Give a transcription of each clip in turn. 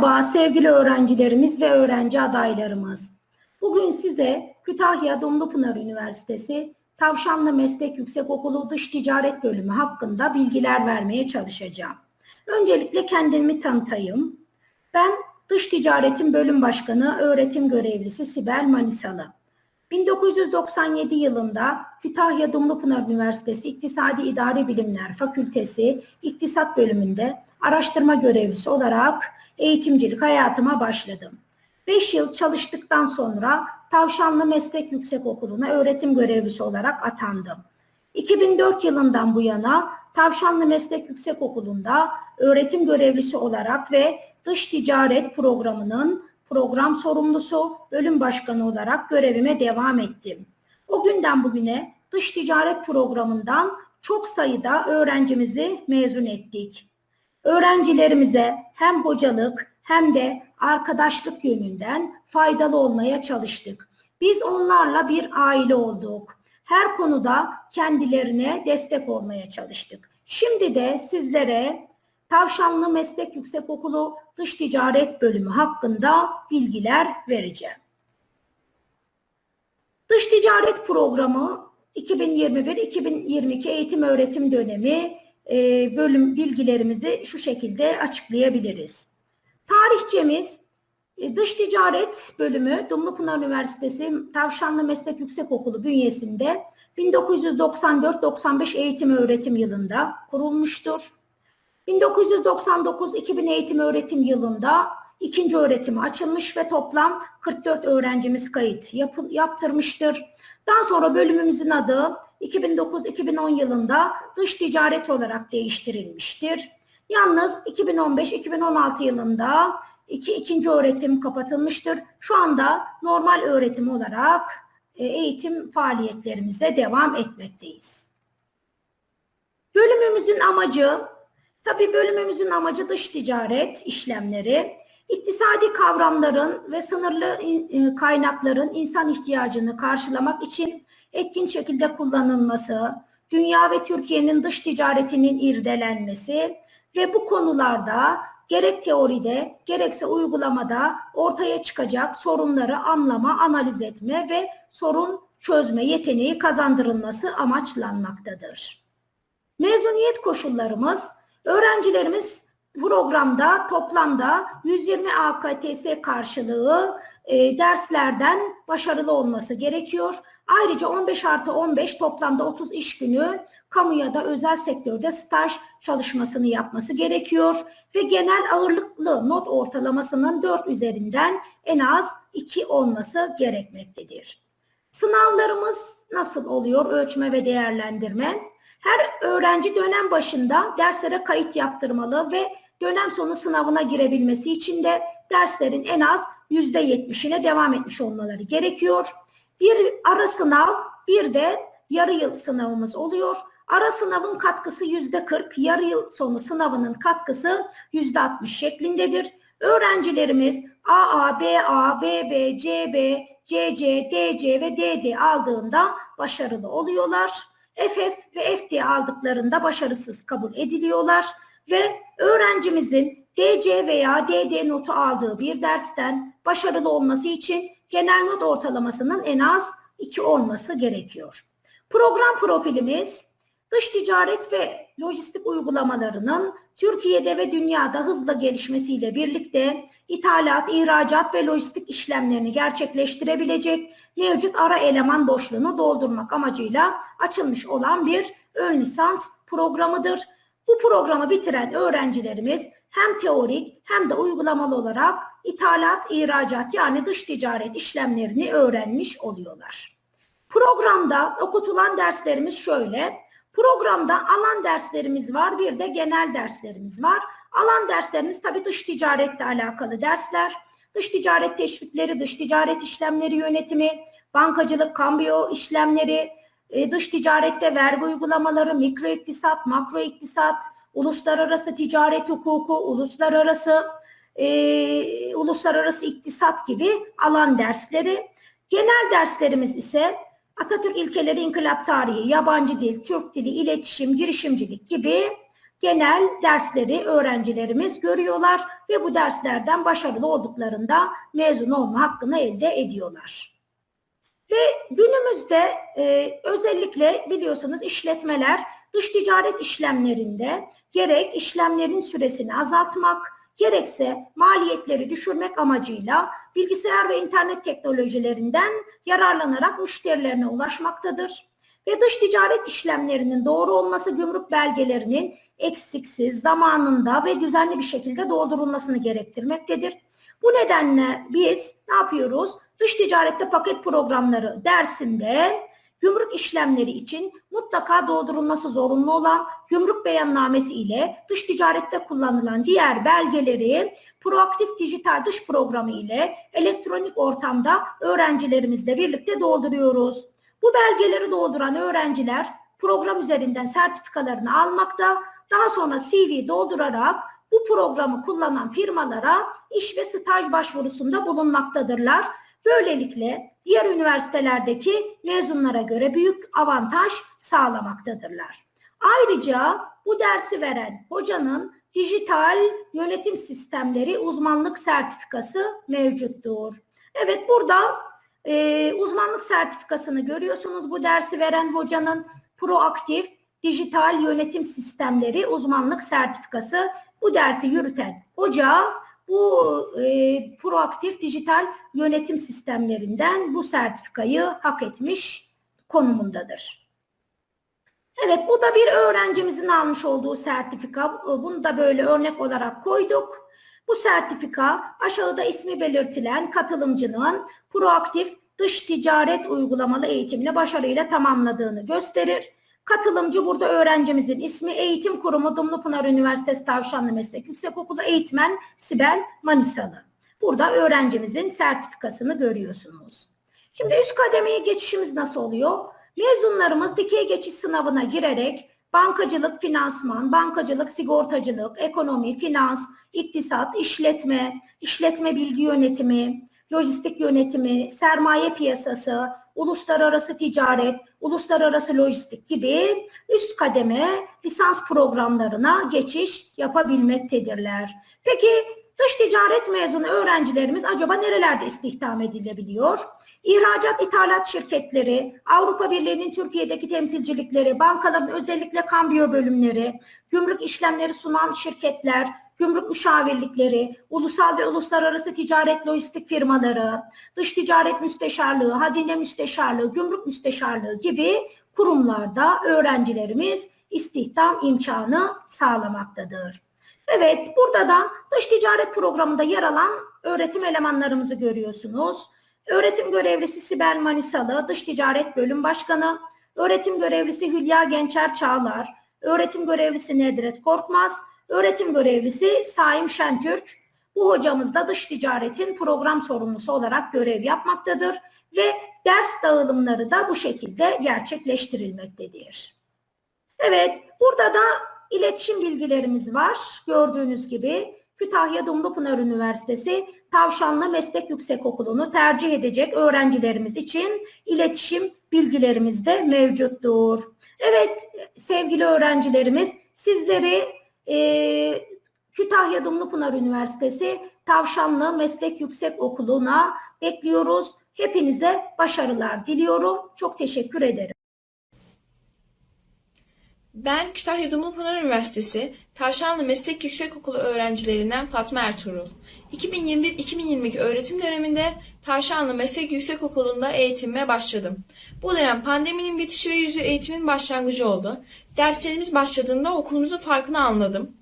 Merhaba sevgili öğrencilerimiz ve öğrenci adaylarımız. Bugün size Kütahya Dumlupınar Üniversitesi Tavşanlı Meslek Yüksekokulu Dış Ticaret Bölümü hakkında bilgiler vermeye çalışacağım. Öncelikle kendimi tanıtayım. Ben Dış Ticaretin Bölüm Başkanı Öğretim Görevlisi Sibel Manisalı. 1997 yılında Kütahya Dumlupınar Üniversitesi İktisadi İdari Bilimler Fakültesi İktisat Bölümünde araştırma görevlisi olarak eğitimcilik hayatıma başladım. 5 yıl çalıştıktan sonra Tavşanlı Meslek Yüksekokulu'na öğretim görevlisi olarak atandım. 2004 yılından bu yana Tavşanlı Meslek Yüksekokulu'nda öğretim görevlisi olarak ve dış ticaret programının program sorumlusu, bölüm başkanı olarak görevime devam ettim. O günden bugüne dış ticaret programından çok sayıda öğrencimizi mezun ettik. Öğrencilerimize hem hocalık hem de arkadaşlık yönünden faydalı olmaya çalıştık. Biz onlarla bir aile olduk. Her konuda kendilerine destek olmaya çalıştık. Şimdi de sizlere Tavşanlı Meslek Yüksekokulu Dış Ticaret Bölümü hakkında bilgiler vereceğim. Dış Ticaret Programı 2021-2022 eğitim öğretim dönemi e, bölüm bilgilerimizi şu şekilde açıklayabiliriz. Tarihçemiz e, Dış Ticaret Bölümü Dumlupınar Üniversitesi Tavşanlı Meslek Yüksekokulu bünyesinde 1994-95 eğitim öğretim yılında kurulmuştur. 1999-2000 eğitim öğretim yılında ikinci öğretimi açılmış ve toplam 44 öğrencimiz kayıt yap yaptırmıştır. Daha sonra bölümümüzün adı 2009-2010 yılında dış ticaret olarak değiştirilmiştir. Yalnız 2015-2016 yılında iki ikinci öğretim kapatılmıştır. Şu anda normal öğretim olarak e, eğitim faaliyetlerimize devam etmekteyiz. Bölümümüzün amacı, tabi bölümümüzün amacı dış ticaret işlemleri, iktisadi kavramların ve sınırlı e, kaynakların insan ihtiyacını karşılamak için etkin şekilde kullanılması, dünya ve Türkiye'nin dış ticaretinin irdelenmesi ve bu konularda gerek teoride gerekse uygulamada ortaya çıkacak sorunları anlama, analiz etme ve sorun çözme yeteneği kazandırılması amaçlanmaktadır. Mezuniyet koşullarımız, öğrencilerimiz programda toplamda 120 AKTS karşılığı e, derslerden başarılı olması gerekiyor. Ayrıca 15 artı 15 toplamda 30 iş günü kamu ya da özel sektörde staj çalışmasını yapması gerekiyor ve genel ağırlıklı not ortalamasının 4 üzerinden en az 2 olması gerekmektedir. Sınavlarımız nasıl oluyor ölçme ve değerlendirme? Her öğrenci dönem başında derslere kayıt yaptırmalı ve dönem sonu sınavına girebilmesi için de derslerin en az %70'ine devam etmiş olmaları gerekiyor. Bir ara sınav, bir de yarı yıl sınavımız oluyor. Ara sınavın katkısı yüzde 40, yarı yıl sonu sınavının katkısı yüzde 60 şeklindedir. Öğrencilerimiz AA, BA, BB, CB, CC, DC ve DD aldığında başarılı oluyorlar. FF ve FD aldıklarında başarısız kabul ediliyorlar ve öğrencimizin DC veya DD notu aldığı bir dersten başarılı olması için genel not ortalamasının en az 2 olması gerekiyor. Program profilimiz dış ticaret ve lojistik uygulamalarının Türkiye'de ve dünyada hızla gelişmesiyle birlikte ithalat, ihracat ve lojistik işlemlerini gerçekleştirebilecek mevcut ara eleman boşluğunu doldurmak amacıyla açılmış olan bir ön lisans programıdır. Bu programı bitiren öğrencilerimiz hem teorik hem de uygulamalı olarak ithalat, ihracat yani dış ticaret işlemlerini öğrenmiş oluyorlar. Programda okutulan derslerimiz şöyle. Programda alan derslerimiz var, bir de genel derslerimiz var. Alan derslerimiz tabii dış ticaretle alakalı dersler. Dış ticaret teşvikleri, dış ticaret işlemleri yönetimi, bankacılık, kambiyo işlemleri, e, dış ticarette vergi uygulamaları, mikro iktisat, makro iktisat, uluslararası ticaret hukuku, uluslararası e, uluslararası iktisat gibi alan dersleri. Genel derslerimiz ise Atatürk ilkeleri, inkılap tarihi, yabancı dil, Türk dili, iletişim, girişimcilik gibi genel dersleri öğrencilerimiz görüyorlar ve bu derslerden başarılı olduklarında mezun olma hakkını elde ediyorlar. Ve günümüzde e, özellikle biliyorsunuz işletmeler dış ticaret işlemlerinde gerek işlemlerin süresini azaltmak, gerekse maliyetleri düşürmek amacıyla bilgisayar ve internet teknolojilerinden yararlanarak müşterilerine ulaşmaktadır. Ve dış ticaret işlemlerinin doğru olması gümrük belgelerinin eksiksiz, zamanında ve düzenli bir şekilde doldurulmasını gerektirmektedir. Bu nedenle biz ne yapıyoruz? Dış ticarette paket programları dersinde gümrük işlemleri için mutlaka doldurulması zorunlu olan gümrük beyannamesi ile dış ticarette kullanılan diğer belgeleri proaktif dijital dış programı ile elektronik ortamda öğrencilerimizle birlikte dolduruyoruz. Bu belgeleri dolduran öğrenciler program üzerinden sertifikalarını almakta, daha sonra CV doldurarak bu programı kullanan firmalara iş ve staj başvurusunda bulunmaktadırlar. Böylelikle diğer üniversitelerdeki mezunlara göre büyük avantaj sağlamaktadırlar. Ayrıca bu dersi veren hocanın dijital yönetim sistemleri uzmanlık sertifikası mevcuttur. Evet burada e, uzmanlık sertifikasını görüyorsunuz. Bu dersi veren hocanın proaktif dijital yönetim sistemleri uzmanlık sertifikası bu dersi yürüten hoca bu e, proaktif dijital yönetim sistemlerinden bu sertifikayı hak etmiş konumundadır. Evet bu da bir öğrencimizin almış olduğu sertifika. Bunu da böyle örnek olarak koyduk. Bu sertifika aşağıda ismi belirtilen katılımcının proaktif dış ticaret uygulamalı eğitimini başarıyla tamamladığını gösterir. Katılımcı burada öğrencimizin ismi Eğitim Kurumu Dumlupınar Üniversitesi Tavşanlı Meslek Yüksekokulu eğitmen Sibel Manisalı. Burada öğrencimizin sertifikasını görüyorsunuz. Şimdi üst kademeye geçişimiz nasıl oluyor? Mezunlarımız dikey geçiş sınavına girerek bankacılık, finansman, bankacılık, sigortacılık, ekonomi, finans, iktisat, işletme, işletme bilgi yönetimi, lojistik yönetimi, sermaye piyasası, uluslararası ticaret, uluslararası lojistik gibi üst kademe lisans programlarına geçiş yapabilmektedirler. Peki dış ticaret mezunu öğrencilerimiz acaba nerelerde istihdam edilebiliyor? İhracat ithalat şirketleri, Avrupa Birliği'nin Türkiye'deki temsilcilikleri, bankaların özellikle kambiyo bölümleri, gümrük işlemleri sunan şirketler, gümrük müşavirlikleri, ulusal ve uluslararası ticaret lojistik firmaları, dış ticaret müsteşarlığı, hazine müsteşarlığı, gümrük müsteşarlığı gibi kurumlarda öğrencilerimiz istihdam imkanı sağlamaktadır. Evet, burada da dış ticaret programında yer alan öğretim elemanlarımızı görüyorsunuz. Öğretim görevlisi Sibel Manisalı, Dış Ticaret Bölüm Başkanı, öğretim görevlisi Hülya Gençer Çağlar, öğretim görevlisi Nedret Korkmaz, öğretim görevlisi Saim Şentürk. Bu hocamız da dış ticaretin program sorumlusu olarak görev yapmaktadır ve ders dağılımları da bu şekilde gerçekleştirilmektedir. Evet, burada da iletişim bilgilerimiz var. Gördüğünüz gibi Kütahya Dumlupınar Üniversitesi Tavşanlı Meslek Yüksekokulu'nu tercih edecek öğrencilerimiz için iletişim bilgilerimiz de mevcuttur. Evet sevgili öğrencilerimiz sizleri e, Kütahya Dumlupınar Üniversitesi Tavşanlı Meslek Yüksekokulu'na bekliyoruz. Hepinize başarılar diliyorum. Çok teşekkür ederim. Ben Kütahya Dumlupınar Üniversitesi Tavşanlı Meslek Yüksekokulu öğrencilerinden Fatma Ertuğrul. 2021-2022 öğretim döneminde Tavşanlı Meslek Yüksekokulu'nda eğitimime başladım. Bu dönem pandeminin bitişi ve yüzü eğitimin başlangıcı oldu. Derslerimiz başladığında okulumuzun farkını anladım.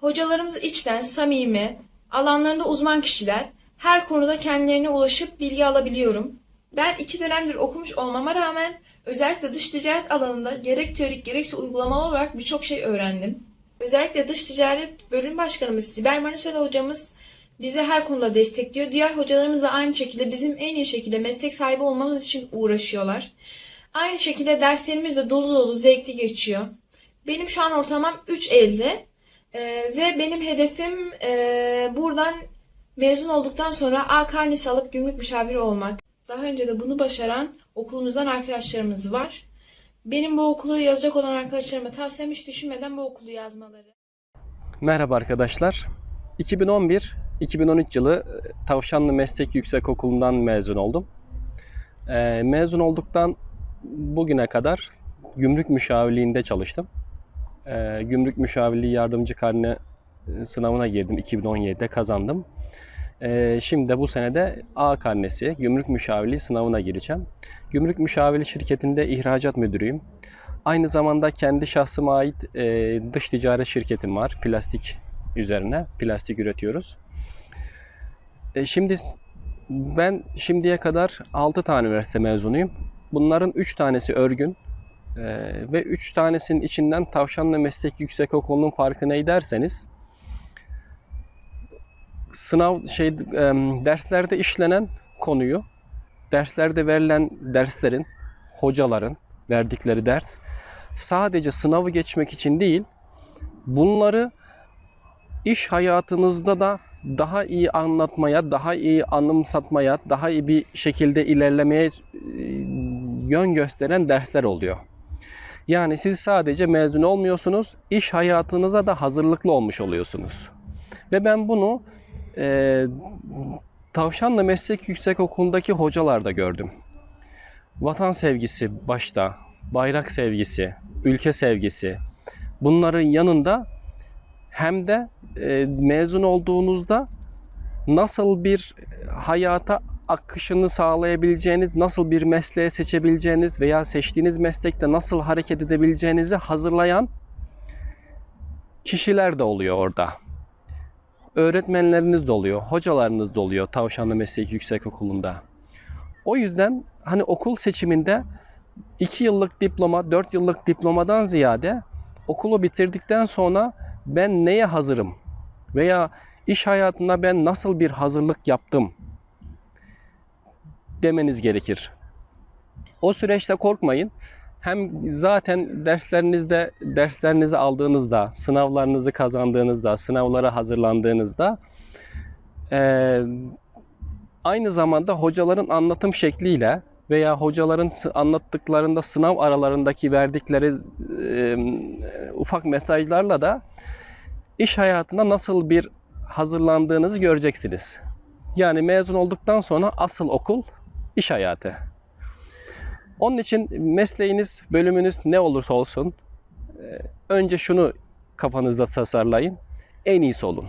Hocalarımız içten, samimi, alanlarında uzman kişiler, her konuda kendilerine ulaşıp bilgi alabiliyorum. Ben iki dönemdir okumuş olmama rağmen özellikle dış ticaret alanında gerek teorik gerekse uygulamalı olarak birçok şey öğrendim. Özellikle dış ticaret bölüm başkanımız Sibel Manisöl hocamız bizi her konuda destekliyor. Diğer hocalarımız da aynı şekilde bizim en iyi şekilde meslek sahibi olmamız için uğraşıyorlar. Aynı şekilde derslerimiz de dolu dolu zevkli geçiyor. Benim şu an ortalamam 3.50 ee, ve benim hedefim e, buradan mezun olduktan sonra A karnesi alıp gümrük müşaviri olmak. Daha önce de bunu başaran okulumuzdan arkadaşlarımız var. Benim bu okulu yazacak olan arkadaşlarıma tavsiyem hiç düşünmeden bu okulu yazmaları. Merhaba arkadaşlar. 2011-2013 yılı e, Tavşanlı Meslek Yüksekokulu'ndan mezun oldum. Ee, mezun olduktan bugüne kadar gümrük müşavirliğinde çalıştım. Ee, gümrük müşavirliği yardımcı karne e, sınavına girdim. 2017'de kazandım. Ee, şimdi bu senede A karnesi gümrük müşavirliği sınavına gireceğim. Gümrük müşavirliği şirketinde ihracat müdürüyüm. Aynı zamanda kendi şahsıma ait e, dış ticaret şirketim var. Plastik üzerine. Plastik üretiyoruz. E, şimdi ben şimdiye kadar 6 tane üniversite mezunuyum. Bunların 3 tanesi örgün. E, ve 3 tanesinin içinden Tavşanlı Meslek Yüksekokulu'nun farkı ne derseniz sınav şey derslerde işlenen konuyu derslerde verilen derslerin hocaların verdikleri ders sadece sınavı geçmek için değil, bunları iş hayatınızda da daha iyi anlatmaya, daha iyi anımsatmaya, daha iyi bir şekilde ilerlemeye yön gösteren dersler oluyor. Yani siz sadece mezun olmuyorsunuz, iş hayatınıza da hazırlıklı olmuş oluyorsunuz. Ve ben bunu e, Tavşanlı Meslek Yüksekokulu'ndaki hocalarda gördüm vatan sevgisi başta, bayrak sevgisi, ülke sevgisi bunların yanında hem de e, mezun olduğunuzda nasıl bir hayata akışını sağlayabileceğiniz, nasıl bir mesleğe seçebileceğiniz veya seçtiğiniz meslekte nasıl hareket edebileceğinizi hazırlayan kişiler de oluyor orada. Öğretmenleriniz de oluyor, hocalarınız da oluyor Tavşanlı Meslek Yüksekokulu'nda. O yüzden hani okul seçiminde 2 yıllık diploma, 4 yıllık diplomadan ziyade okulu bitirdikten sonra ben neye hazırım veya iş hayatında ben nasıl bir hazırlık yaptım demeniz gerekir. O süreçte korkmayın. Hem zaten derslerinizde derslerinizi aldığınızda, sınavlarınızı kazandığınızda, sınavlara hazırlandığınızda eee aynı zamanda hocaların anlatım şekliyle veya hocaların anlattıklarında sınav aralarındaki verdikleri e, ufak mesajlarla da iş hayatına nasıl bir hazırlandığınızı göreceksiniz. Yani mezun olduktan sonra asıl okul iş hayatı. Onun için mesleğiniz, bölümünüz ne olursa olsun e, önce şunu kafanızda tasarlayın. En iyisi olun.